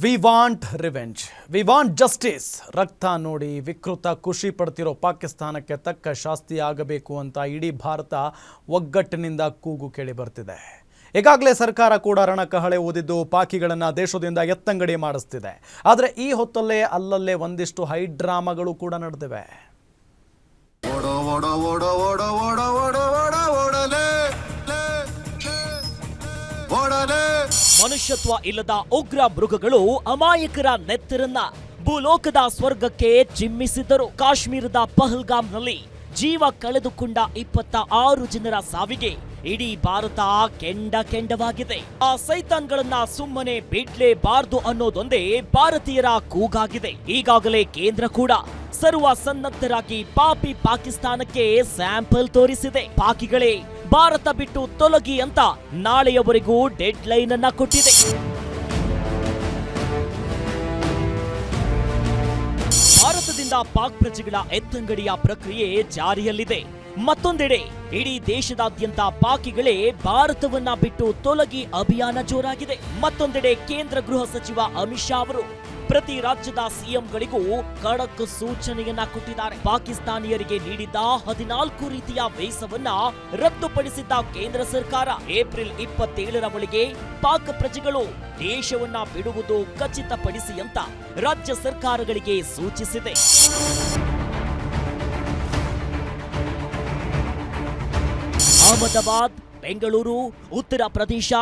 We want revenge we want justice ರಕ್ತ ನೋಡಿ ವಿಕೃತ ಖುಷಿ ಪಡ್ತಿರೋ ಪಾಕಿಸ್ತಾನಕ್ಕೆ ತಕ್ಕ ಶಾಸ್ತಿ ಆಗಬೇಕು ಅಂತ ಇಡೀ ಭಾರತ ಒಗ್ಗಟ್ಟಿನಿಂದ ಕೂಗು ಕೇಳಿ ಬರ್ತಿದೆ. ಈಗಾಗಲೇ ಸರ್ಕಾರ ಕೂಡ ರಣಕಹಳೆ ಓದಿದ್ದು ಪಾಕಿಗಳನ್ನು ದೇಶದಿಂದ ಎತ್ತಂಗಡಿ ಮಾಡಿಸ್ತಿದೆ. ಆದರೆ ಈ ಹೊತ್ತಲ್ಲೇ ಅಲ್ಲಲ್ಲೇ ಒಂದಿಷ್ಟು ಹೈ ಡ್ರಾಮಾಗಳು ಕೂಡ ನಡೆದಿವೆ. ಓಡೋ ಮನುಷ್ಯತ್ವ ಇಲ್ಲದ ಉಗ್ರ ಮೃಗಗಳು ಅಮಾಯಕರ ನೆತ್ತರನ್ನ ಭೂಲೋಕದ ಸ್ವರ್ಗಕ್ಕೆ ಚಿಮ್ಮಿಸಿದ್ದರು. ಕಾಶ್ಮೀರದ ಪಹಲ್ಗಾಮ್ನಲ್ಲಿ ಜೀವ ಕಳೆದುಕೊಂಡ ಇಪ್ಪತ್ತ ಆರು ಜನರ ಸಾವಿಗೆ ಇಡೀ ಭಾರತ ಕೆಂಡ ಕೆಂಡವಾಗಿದೆ. ಆ ಸೈತಾನ್ಗಳನ್ನ ಸುಮ್ಮನೆ ಬಿಡ್ಲೇಬಾರದು ಅನ್ನೋದೊಂದೇ ಭಾರತೀಯರ ಕೂಗಾಗಿದೆ. ಈಗಾಗಲೇ ಕೇಂದ್ರ ಕೂಡ ಸರ್ವ ಸನ್ನದ್ಧರಾಗಿ ಪಾಪಿ ಪಾಕಿಸ್ತಾನಕ್ಕೆ ಸ್ಯಾಂಪಲ್ ತೋರಿಸಿದೆ. ಪಾಕಿಗಳೇ ಭಾರತ ಬಿಟ್ಟು ತೊಲಗಿ ಅಂತ ನಾಳೆಯವರೆಗೂ ಡೆಡ್ ಲೈನ್ ಅನ್ನ ಕೊಟ್ಟಿದೆ. ಭಾರತದಿಂದ ಪಾಕ್ ಪ್ರಜೆಗಳ ಎತ್ತಂಗಡಿಯ ಪ್ರಕ್ರಿಯೆ ಜಾರಿಯಲ್ಲಿದೆ. ಮತ್ತೊಂದೆಡೆ, ಇಡೀ ದೇಶದಾದ್ಯಂತ ಪಾಕಿಗಳೇ ಭಾರತವನ್ನ ಬಿಟ್ಟು ತೊಲಗಿ ಅಭಿಯಾನ ಜೋರಾಗಿದೆ. ಮತ್ತೊಂದೆಡೆ ಕೇಂದ್ರ ಗೃಹ ಸಚಿವ ಅಮಿತ್ ಶಾ ಅವರು ಪ್ರತಿ ರಾಜ್ಯದ ಸಿಎಂಗಳಿಗೂ ಖಡಕ್ ಸೂಚನೆಯನ್ನ ಕೊಟ್ಟಿದ್ದಾರೆ. ಪಾಕಿಸ್ತಾನಿಯರಿಗೆ ನೀಡಿದ್ದ ಹದಿನಾಲ್ಕು ರೀತಿಯ ವೀಸವನ್ನ ರದ್ದುಪಡಿಸಿದ್ದ ಕೇಂದ್ರ ಸರ್ಕಾರ. ಏಪ್ರಿಲ್ ಇಪ್ಪತ್ತೇಳರ ಒಳಗೆ ಪಾಕ್ ಪ್ರಜೆಗಳು ದೇಶವನ್ನ ಬಿಡುವುದು ಖಚಿತಪಡಿಸಿ ಅಂತ ರಾಜ್ಯ ಸರ್ಕಾರಗಳಿಗೆ ಸೂಚಿಸಿದೆ. અહમદાબાદ ಬೆಂಗಳೂರು, ಉತ್ತರ ಪ್ರದೇಶ,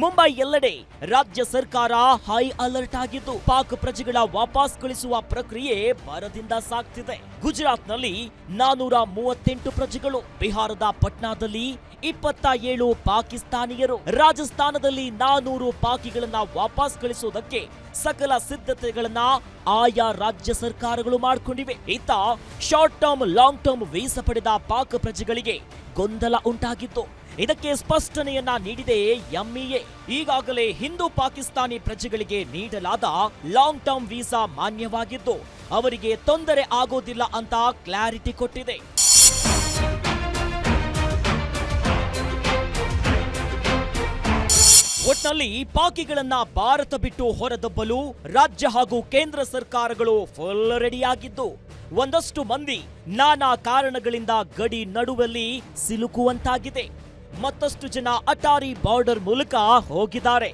ಮುಂಬೈ ಎಲ್ಲೆಡೆ ರಾಜ್ಯ ಸರ್ಕಾರ ಹೈ ಅಲರ್ಟ್ ಆಗಿದ್ದು, ಪಾಕ್ ಪ್ರಜೆಗಳ ವಾಪಸ್ ಕಳಿಸುವ ಪ್ರಕ್ರಿಯೆ ಭರದಿಂದ ಸಾಗ್ತಿದೆ. ಗುಜರಾತ್ನಲ್ಲಿ ನಾನೂರ ಮೂವತ್ತೆಂಟು ಪ್ರಜೆಗಳು, ಬಿಹಾರದ ಪಟ್ನಾದಲ್ಲಿ ಇಪ್ಪತ್ತ ಏಳು ಪಾಕಿಸ್ತಾನಿಯರು. ರಾಜಸ್ಥಾನದಲ್ಲಿ ನಾನೂರು ಪಾಕಿಗಳನ್ನ ವಾಪಸ್ ಕಳಿಸುವುದಕ್ಕೆ ಸಕಲ ಸಿದ್ಧತೆಗಳನ್ನ ಆಯಾ ರಾಜ್ಯ ಸರ್ಕಾರಗಳು ಮಾಡಿಕೊಂಡಿವೆ. ಇತ್ತ short term long term visa ಪಡೆದ ಪಾಕ್ ಪ್ರಜೆಗಳಿಗೆ ಗೊಂದಲ ಉಂಟಾಗಿತ್ತು. ಇದಕ್ಕೆ ಸ್ಪಷ್ಟನೆಯನ್ನ ನೀಡಿದೆ ಎಂಇಎ. ಈಗಾಗಲೇ ಹಿಂದೂ ಪಾಕಿಸ್ತಾನಿ ಪ್ರಜೆಗಳಿಗೆ ನೀಡಲಾದ ಲಾಂಗ್ ಟರ್ಮ್ ವೀಸಾ ಮಾನ್ಯವಾಗಿದ್ದು, ಅವರಿಗೆ ತೊಂದರೆ ಆಗೋದಿಲ್ಲ ಅಂತ ಕ್ಲಾರಿಟಿ ಕೊಟ್ಟಿದೆ. ಒಟ್ನಲ್ಲಿ ಪಾಕಿಗಳನ್ನ ಭಾರತ ಬಿಟ್ಟು ಹೊರದಬ್ಬಲು ರಾಜ್ಯ ಹಾಗೂ ಕೇಂದ್ರ ಸರ್ಕಾರಗಳು ಫುಲ್ ರೆಡಿಯಾಗಿದ್ದು ಒಂದಷ್ಟು ಮಂದಿ ನಾನಾ ಕಾರಣಗಳಿಂದ ಗಡಿ ನಡುವಲ್ಲಿ ಸಿಲುಕುವಂತಾಗಿದೆ. ಮತ್ತಷ್ಟು ಜನ ಅಟಾರಿ ಬಾರ್ಡರ್ ಮೂಲಕ ಹೋಗಿದ್ದಾರೆ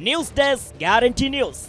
ನ್ಯೂಸ್ ಡೆಸ್ಕ್ ಗ್ಯಾರಂಟಿ ನ್ಯೂಸ್